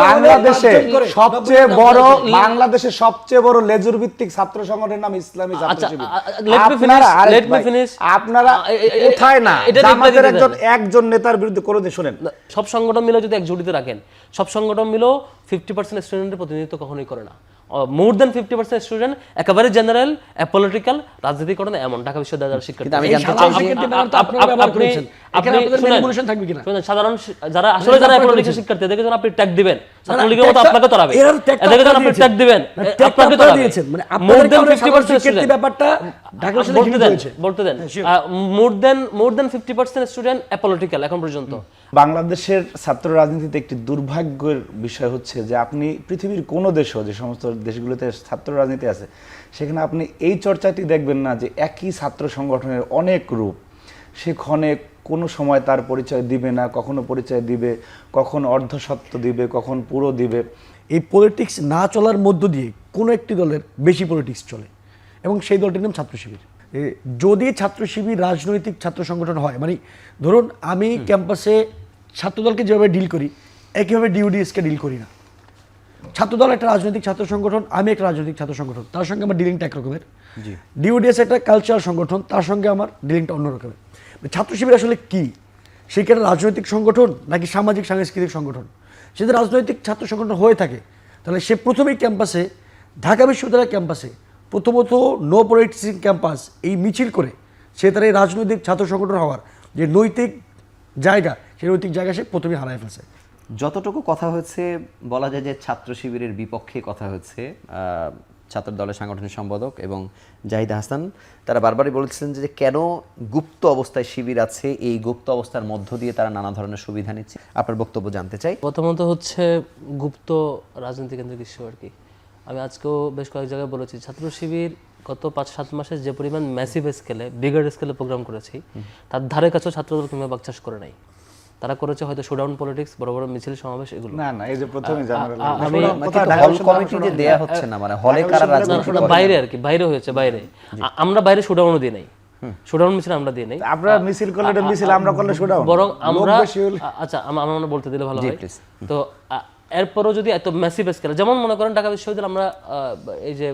বাংলাদেশে সবচেয়ে বড় সবচেয়ে বড় লেজুর ভিত্তিক ছাত্র সংগঠনের নাম ইসলামী আপনারা কোথায় না? একজন একজন নেতার বিরুদ্ধে কোনোদিন শুনেন। সব সংগঠন মিলেও যদি এক জুড়িতে রাখেন সব সংগঠন মিলেও ফিফটি পার্সেন্ট স্টুডেন্টের প্রতিনিধিত্ব কখনোই করে না। More than fifty percent student একেবারে জেনারেল পলিটিক্যাল রাজনীতি করে না এমন ঢাকা বিশ্ববিদ্যালয়ের শিক্ষার্থী। আমি জানতে সাধারণ যারা আসলে যারা পলিটিক্যাল শিক্ষার্থী এদেরকে যখন আপনি ট্যাগ দিবেন। ছাত্রলীগের মতো আপনাকে তরাবে এদেরকে যখন আপনি ট্যাগ দিবেন। আপনাকে তরাবে। মানে মোর দেন শিক্ষার্থী ব্যাপারটা ঢাকা বিশ্ববিদ্যালয়ে বলতে দেন। বলতে দেন more than more than fifty percent student apolitical এখন পর্যন্ত। বাংলাদেশের ছাত্র রাজনীতিতে একটি দুর্ভাগ্যের বিষয় হচ্ছে যে আপনি পৃথিবীর কোনো দেশও যে সমস্ত দেশগুলোতে ছাত্র রাজনীতি আছে সেখানে আপনি এই চর্চাটি দেখবেন না যে একই ছাত্র সংগঠনের অনেক রূপ। সেখানে কোনো সময় তার পরিচয় দিবে না কখনো পরিচয় দিবে কখন অর্ধসত্য দিবে কখন পুরো দিবে। এই পলিটিক্স না চলার মধ্য দিয়ে কোনো একটি দলের বেশি পলিটিক্স চলে এবং সেই দলটির নাম ছাত্র শিবির। যদি ছাত্র শিবির রাজনৈতিক ছাত্র সংগঠন হয় মানে ধরুন আমি ক্যাম্পাসে ছাত্রদলকে যেভাবে ডিল করি একইভাবে ডিউডিএসকে ডিল করি না। ছাত্রদল একটা রাজনৈতিক ছাত্র সংগঠন আমি একটা রাজনৈতিক ছাত্র সংগঠন তার সঙ্গে আমার ডিলিংটা একরকমের ডিউডিএস একটা কালচারাল সংগঠন তার সঙ্গে আমার ডিলিংটা অন্য রকমের। ছাত্র শিবির আসলে কি? সে কি একটা রাজনৈতিক সংগঠন নাকি সামাজিক সাংস্কৃতিক সংগঠন? সে যদি রাজনৈতিক ছাত্র সংগঠন হয়ে থাকে তাহলে সে প্রথমেই ক্যাম্পাসে ঢাকা বিশ্ববিদ্যালয় ক্যাম্পাসে প্রথমত নো পলিটিক্স ক্যাম্পাস এই মিছিল করে সে তার এই রাজনৈতিক ছাত্র সংগঠন হওয়ার যে নৈতিক জায়গা সেই নৈতিক জায়গা সে প্রথমেই হারায় ফেলছে। যতটুকু কথা হয়েছে বলা যায় যে ছাত্র শিবিরের বিপক্ষে কথা হচ্ছে আহ, ছাত্র দলের সাংগঠনিক সম্পাদক এবং জাহিদ হাসান তারা বারবারই বলেছিলেন যে কেন গুপ্ত অবস্থায় শিবির আছে এই গুপ্ত অবস্থার মধ্য দিয়ে তারা নানা ধরনের সুবিধা নিচ্ছে। আপনার বক্তব্য জানতে চাই। প্রথমত হচ্ছে গুপ্ত রাজনীতি কেন্দ্রিক ইস্যু আর কি। আমি আজকেও বেশ কয়েক জায়গায় বলেছি ছাত্র শিবির গত পাঁচ সাত মাসে যে পরিমাণ ম্যাসিভ স্কেলে বিগার স্কেলে প্রোগ্রাম করেছি তার ধারে কাছেও ছাত্রদল কিংবা বাকচাষ করে নাই। তারা করেছে হয়তো শোডাউন পলিটিক্স বড় বড় মিছিল সমাবেশ এগুলো। না না এই যে প্রথমে কমিটি যে দেয়া হচ্ছে না মানে হলে কারা রাজনীতি বাইরে আর কি বাইরে হয়েছে বাইরে। আমরা বাইরে শোডাউনও দিই নাই। শোডাউন মিছিল আমরা দিই নাই। আমরা মিছিল করলে মিছিল আমরা করলে শোডাউন বরং আমরা আচ্ছা আম- আমার মনে বলতে দিলে ভালো হয়। তো এরপরও যদি এত ম্যাসিভ স্কেলে যেমন মনে করেন ঢাকা বিশ্ববিদ্যালয় আমরা এই যে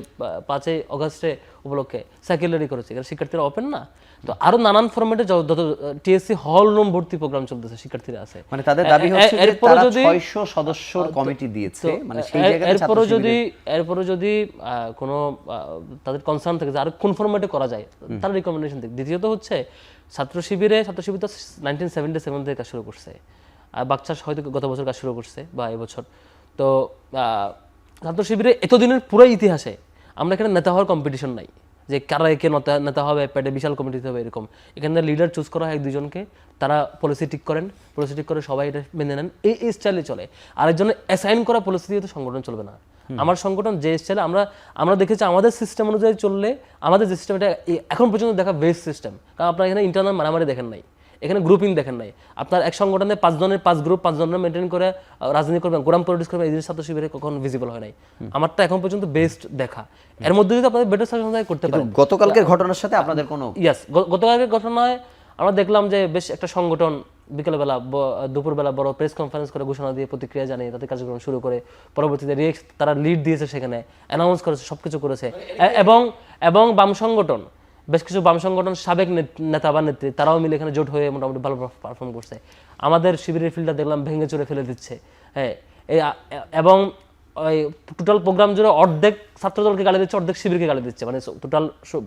পাঁচই অগস্টে উপলক্ষে সাইকেলারি করেছি। কারণ শিক্ষার্থীরা ওপেন না। তো আরও নানান ফরম্যাটে যত টিএসসি হল রুম ভর্তি প্রোগ্রাম চলতেছে শিক্ষার্থীরা আছে। মানে তাদের দাবি হচ্ছে যে তারা যদি 600 সদস্যর কমিটি দিয়েছে। মানে সেই জায়গায় এরপরও যদি এরপরও যদি কোনো তাদের কনসার্ন থাকে যে আরও কোন ফরম্যাটে করা যায় তার রিকমেন্ডেশন দিক। দ্বিতীয়ত হচ্ছে ছাত্র শিবিরে ছাত্র শিবির তো নাইনটিন সেভেন্টি সেভেন থেকে শুরু করছে। আর বাচ্চাস হয়তো গত বছর কাজ শুরু করছে বা এবছর। তো ছাত্র শিবিরে এতদিনের পুরো ইতিহাসে আমরা এখানে নেতা হওয়ার কম্পিটিশন নাই। যে কারা একে নেতা নেতা হবে প্যাডে বিশাল কমিটিতে হবে এরকম। এখানে লিডার চুজ করা হয় এক দুজনকে তারা পলিসি ঠিক করেন পলিসি ঠিক করে সবাই এটা মেনে নেন। এই এই স্টাইলে চলে। আরেকজনের অ্যাসাইন করা পলিসি দিয়ে তো সংগঠন চলবে না। আমার সংগঠন যে স্টাইলে আমরা আমরা দেখেছি আমাদের সিস্টেম অনুযায়ী চললে আমাদের যে সিস্টেম এটা এখন পর্যন্ত দেখা বেস্ট সিস্টেম কারণ আপনারা এখানে ইন্টারনাল মারামারি দেখেন নাই। এখানে গ্রুপিং দেখেন নাই। আপনার এক সংগঠনে পাঁচ জনের পাঁচ গ্রুপ পাঁচ জনের মেনটেন করে রাজনীতি করবেন গোরাম পলিটিক্স করবেন এই জিনিস ছাত্র শিবিরে কখনো ভিজিবল হয় নাই। আমারটা এখন পর্যন্ত বেস্ট দেখা। এর মধ্যে যদি আপনাদের বেটার সাজেশন করতে পারেন। গতকালকের ঘটনার সাথে আপনাদের কোনো ইয়াস গতকালকের ঘটনায় আমরা দেখলাম যে বেশ একটা সংগঠন বিকেলবেলা দুপুরবেলা বড় প্রেস কনফারেন্স করে ঘোষণা দিয়ে প্রতিক্রিয়া জানিয়ে তাদের কার্যক্রম শুরু করে পরবর্তীতে রিয়েক্ট তারা লিড দিয়েছে সেখানে অ্যানাউন্স করেছে সবকিছু করেছে। এবং এবং বাম সংগঠন বেশ কিছু বাম সংগঠন সাবেক নেত- বা নেত্রী তারাও মিলে এখানে জোট হয়ে মোটামুটি ভালো পারফর্ম করছে। আমাদের শিবিরের ফিল্ডটা দেখলাম ভেঙে চড়ে ফেলে দিচ্ছে। হ্যাঁ এবং ওই টোটাল প্রোগ্রাম জুড়ে অর্ধেক ছাত্রদলকে গালি দিচ্ছে অর্ধেক শিবিরকে গালি দিচ্ছে মানে টোটাল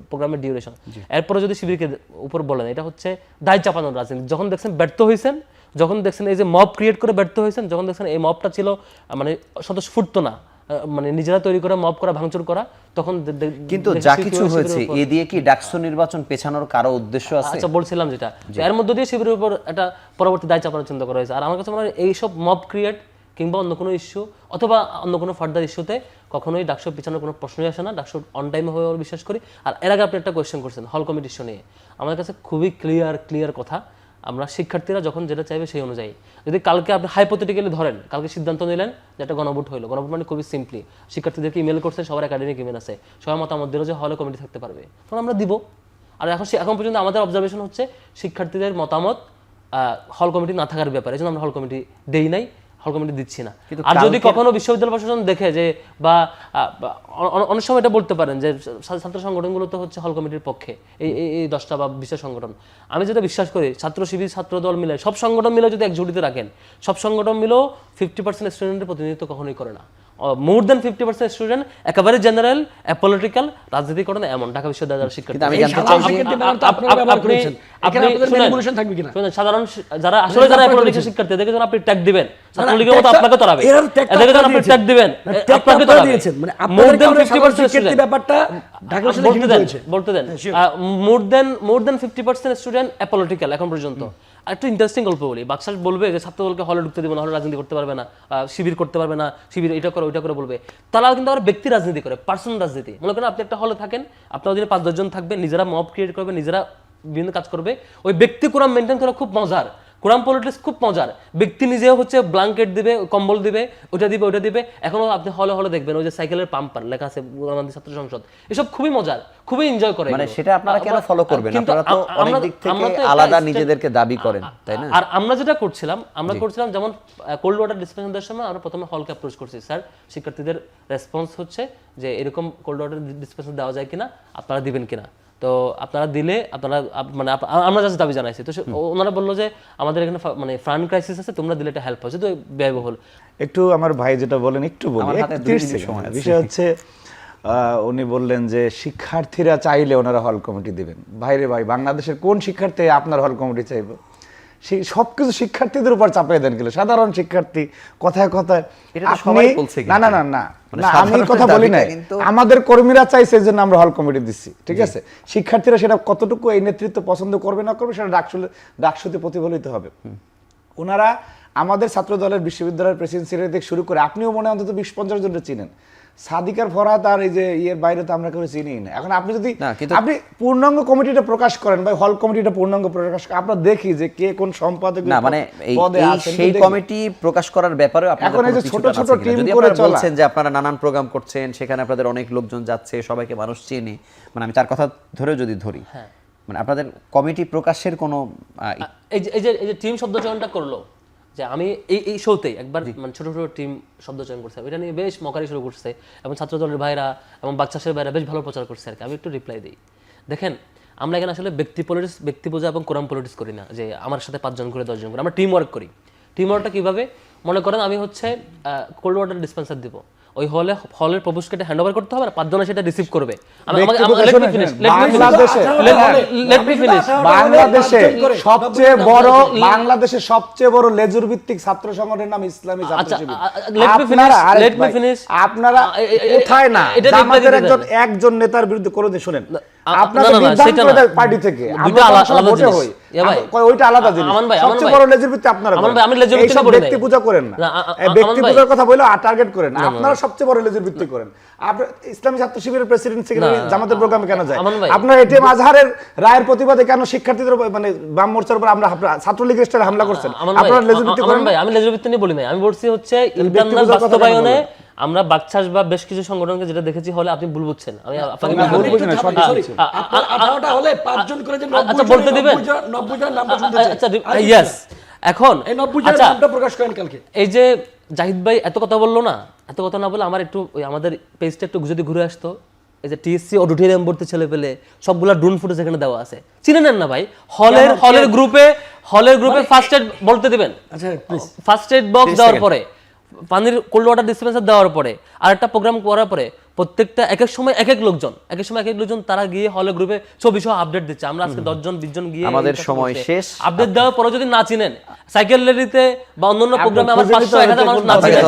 প্রোগ্রামের ডিউরেশন এরপরে যদি শিবিরকে উপর বলেন এটা হচ্ছে দায় চাপানোর রাজনীতি। যখন দেখছেন ব্যর্থ হয়েছেন যখন দেখছেন এই যে মব ক্রিয়েট করে ব্যর্থ হয়েছেন যখন দেখছেন এই মবটা ছিল মানে ফুটতো না মানে নিজেরা তৈরি করে মব করা ভাঙচুর করা তখন কিন্তু যা কিছু হয়েছে এ দিয়ে কি ডাকসু নির্বাচন পেছানোর কারও উদ্দেশ্য আছে? আচ্ছা বলছিলাম যেটা। এর মধ্যে দিয়ে শিবিরের উপর একটা পরবর্তী দায় চাপানোর চিন্তা করা হয়েছে। আর আমার কাছে মনে হয় এইসব মব ক্রিয়েট কিংবা অন্য কোনো ইস্যু অথবা অন্য কোনো ফার্দার ইস্যুতে কখনোই ডাকসু পিছানোর কোনো প্রশ্নই আসে না। ডাকসু অন টাইমে হয়ে বিশ্বাস করি। আর এর আগে আপনি একটা কোয়েশ্চেন করছেন হল কমিটি ইস্যু নিয়ে। আমার কাছে খুবই ক্লিয়ার ক্লিয়ার কথা। আমরা শিক্ষার্থীরা যখন যেটা চাইবে সেই অনুযায়ী। যদি কালকে আপনি হাইপোথেটিক্যালি ধরেন, কালকে সিদ্ধান্ত নিলেন যে একটা গণভোট হলো গণভোট মানে খুবই সিম্পলি শিক্ষার্থীদেরকে ইমেল করছে, সবার একাডেমিক ইমেল আছে, সবার মতামত দিল যে হলে কমিটি থাকতে পারবে। তখন আমরা দিব। আর এখন এখন পর্যন্ত আমাদের অবজারভেশন হচ্ছে, শিক্ষার্থীদের মতামত হল কমিটি না থাকার ব্যাপারে, এই জন্য আমরা হল কমিটি দেই নাই। হল কমিটি দিচ্ছি না। আর যদি কখনো বিশ্ববিদ্যালয় প্রশাসন দেখে যে বা অনেক সময় এটা বলতে পারেন যে ছাত্র সংগঠনগুলো তো হচ্ছে হল কমিটির পক্ষে এই এই- দশটা বা বিশেষ সংগঠন। আমি যেটা বিশ্বাস করি ছাত্র শিবির ছাত্র দল মিলে সব সংগঠন মিলে যদি এক ঝুড়িতে রাখেন সব সংগঠন মিলেও ফিফটি পার্সেন্ট স্টুডেন্টের প্রতিনিধিত্ব কখনোই করে না। More than fifty percent student একেবারে জেনারেল অ্যাপলিটিক্যাল রাজনীতি করে না এমন ঢাকা বিশ্ববিদ্যালয়ের শিক্ষার্থী। সাধারণ যারা আসলে যারা শিক্ষার্থী যখন আপনি ট্যাগ দিবেন। ছাত্রলীগের মতো আপনাকে তরাবে। এর tag টা এদেরকে আপনি ট্যাগ দিবেন না, tag টা আপনাকে তরাবে দিয়েছেন। মানে মোর দেন কারণে ফিফটি সাধারণ ব্যাপারটা ঢাকা বলতে দেন। বলতে দেন more than more than fifty percent student apolitical এখন পর্যন্ত। একটু ইন্টারেস্টিং গল্প বলি। বাক্সাস বলবে যে ছাত্রদলকে হলে ঢুকতে দেবে না হলে রাজনীতি করতে পারবে না। শিবির করতে পারবে না শিবির এটা করে ওইটা করে বলবে। তারা কিন্তু আবার ব্যক্তি রাজনীতি করে পার্সোনাল রাজনীতি। মনে করেন আপনি একটা হলে থাকেন আপনার অধীনে পাঁচ দশজন থাকবে নিজেরা মব ক্রিয়েট করবে নিজেরা বিভিন্ন কাজ করবে। ওই ব্যক্তি কোরাম মেনটেন করা খুব মজার। কোরাম পলিটিক্স খুব মজার। ব্যক্তি নিজেও হচ্ছে ব্ল্যাঙ্কেট দিবে কম্বল দিবে ওটা দিবে ওটা দিবে। এখনও আপনি হলে হলে দেখবেন ওই যে সাইকেলের পাম্পার লেখা আছে বাংলাদেশ ছাত্র সংসদ। এসব খুবই মজার খুবই এনজয় করে মানে সেটা আপনারা কেন ফলো করবেন আপনারা তো অনেক দিক থেকে আলাদা নিজেদেরকে দাবি করেন তাই না? আর আমরা যেটা করছিলাম আমরা করছিলাম যেমন কোল্ড ওয়াটার ডিসপেনশন দেওয়ার সময় আমরা প্রথমে হলকে অ্যাপ্রোচ করছি। স্যার শিক্ষার্থীদের রেসপন্স হচ্ছে যে এরকম কোল্ড ওয়াটার ডিসপেনশন দেওয়া যায় কিনা? আপনারা দিবেন কিনা? তো আপনারা দিলে আপনারা মানে আমরা যাচ্ছে দাবি জানাইছি। তো ওনারা বলল যে আমাদের এখানে মানে ফান্ড ক্রাইসিস আছে তোমরা দিলে এটা হেল্প হচ্ছে তো ব্যয়বহুল। একটু আমার ভাই যেটা বলেন একটু বলি আমার হাতে একটু দুই 30 মিনিট সেকেন্ড। সময় আছে। বিষয় হচ্ছে আহ, উনি বললেন যে শিক্ষার্থীরা চাইলে ওনারা হল কমিটি দিবেন। ভাইরে ভাই বাংলাদেশের কোন শিক্ষার্থী আপনার হল কমিটি চাইব? সেই সবকিছু শিক্ষার্থীদের উপর চাপিয়ে দেন গেল সাধারণ শিক্ষার্থী কথায় কথায়। আপনি- না না না না। মানে না আমি কথা বলি নাই। আমাদের কর্মীরা চাইছে যে আমরা হল কমিটি দিচ্ছি ঠিক আছে? শিক্ষার্থীরা সেটা কতটুকু এই নেতৃত্ব পছন্দ করবে না করবে সেটা ডাকসুলে ডাকসুতে প্রতিফলিত হবে। ওনারা আমাদের ছাত্র দলের বিশ্ববিদ্যালয়ের প্রেসিডেন্ট থেকে শুরু করে আপনিও মনে হয় অন্তত বিশ পঞ্চাশ জনকে চিনেন। সাদিকার ফরাত আর এই যে ইয়ের বাইরে তো আমরা কেউ চিনি না এখন আপনি যদি আপনি পূর্ণাঙ্গ কমিটিটা প্রকাশ করেন বা হল কমিটিটা পূর্ণাঙ্গ প্রকাশ করেন আমরা দেখি যে কে কোন সম্পাদক না মানে সেই কমিটি প্রকাশ করার আপনাদের এখন এই যে ছোট ছোট টিম করে আপনারা চলা। বলছেন যে আপনারা নানান প্রোগ্রাম করছেন সেখানে আপনাদের অনেক লোকজন যাচ্ছে সবাইকে মানুষ চেনে মানে আমি তার কথা ধরেও যদি ধরি হ্যাঁ। মানে আপনাদের কমিটি প্রকাশের কোনো আহ, এই যে এই যে এই যে টিম শব্দ চয়নটা করল যে আমি এই এই শোতেই একবার মানে ছোটো ছোটো টিম শব্দ চয়ন করছে। এটা নিয়ে বেশ মকারি শুরু করছে এবং ছাত্র দলের ভাইরা এবং বাচ্চাসের ভাইরা বেশ ভালো প্রচার করছে আর কি। আমি একটু রিপ্লাই দিই। দেখেন আমরা এখানে আসলে ব্যক্তি পলিটিক্স ব্যক্তি পূজা এবং কোরআন পলিটিক্স করি না। যে আমার সাথে পাঁচজন করে দশজন করে। আমরা টিম ওয়ার্ক করি। টিম ওয়ার্কটা কীভাবে? মনে করেন আমি হচ্ছে কোল্ড ওয়াটার ডিসপেন্সার দিব। ওই হলে হলের প্রভুষ্কেটা হ্যান্ড ওভার করতে হবে না পাঁচজনে সেটা রিসিভ করবে। বাংলাদেশে সবচেয়ে বড় বাংলাদেশের সবচেয়ে বড় লেজুর ভিত্তিক ছাত্র সংগঠনের নাম ইসলামী ছাত্র আচ্ছা, আপনারা. আপনারা কোথায় না? একজন একজন নেতার বিরুদ্ধে কোনোদিন শুনেন। আ- আপনাদের না, না, না, বিধান সেটা করে না। দেয় পার্টি থেকে। দুইটা আমরা আলা- কোনো সময় আলাদা ভোটে জিনিস। হই। এ ভাই, আম- কয় ওইটা আলাদা জিনিস। আমান ভাই, আমান সবচেয়ে বড় আপনারা আমান করেন। ভাই, আমি লেজুর ভিত্তি এইসব বলি। নাই। ব্যক্তি পূজা করেন না। না, আ- আ- এই ব্যক্তি পূজার কথা বলে টার্গেট করেন। আপনারা সবচেয়ে বড় লেজুর ভিত্তি করেন। ইসলামী ছাত্র শিবিরের প্রেসিডেন্ট সেক্রেটারি জামাতের প্রোগ্রামে কেন যায়? আপনার এটিএম আজহারের রায়ের প্রতিবাদে কেন শিক্ষার্থীদের মানে বাম মোর্চার উপর আমরা ছাত্রলীগের হামলা করছেন? আপনারা লেজুর ভিত্তি করেন ভাই, আমি লেজুর ভিত্তি নিয়ে বলি নাই। আমি বলছি হচ্ছে ইন্টারনাল বাস্তবায়নে কেন আমরা বাকচাষ বা বেশ কিছু সংগঠনকে যেটা দেখেছি হলে আপনি ভুল বুঝছেন। আমি আপনাকে ভুল। বুঝি না, আপনার হলে পাঁচজন করে যে নব্বই আচ্ছা, জন, বলতে দিবেন? নব্বই জন- নব্বই নামটা শুনতে আচ্ছা ইয়েস এখন এই নব্বই জনের আচ্ছা নামটা প্রকাশ করেন কালকে। এই যে জাহিদ ভাই এত কথা বলল না এত কথা না বলে আমার একটু ওই আমাদের পেজটা একটু যদি ঘুরে আসতো। এই যে টিএসসি অডিটোরিয়াম ভর্তি ছেলে পেলে সবগুলা ড্রোন ফুটেজ এখানে দেওয়া আছে। চিনে নেন না ভাই? হলের হলের গ্রুপে হলের গ্রুপে ফার্স্ট এড বলতে দিবেন। আচ্ছা প্লিজ ফার্স্ট এড বক্স দেওয়ার পরে। পানির কোল্ড ওয়াটার ডিসপেন্সার দেওয়ার পরে আরেকটা প্রোগ্রাম করার পরে প্রত্যেকটা এক এক সময় এক এক লোকজন এক এক সময় এক এক লোকজন তারা গিয়ে হলে গ্রুপে ছবি সহ আপডেট দিচ্ছে। আমরা আজকে দশজন বিশ জন গিয়ে আমাদের সময় শেষ। আপডেট দেওয়ার পরে যদি না চিনেন সাইকেল র্যালিতে বা অন্যান্য প্রোগ্রামে আমার পাঁচশো এক হাজার মানুষ না চিনেন।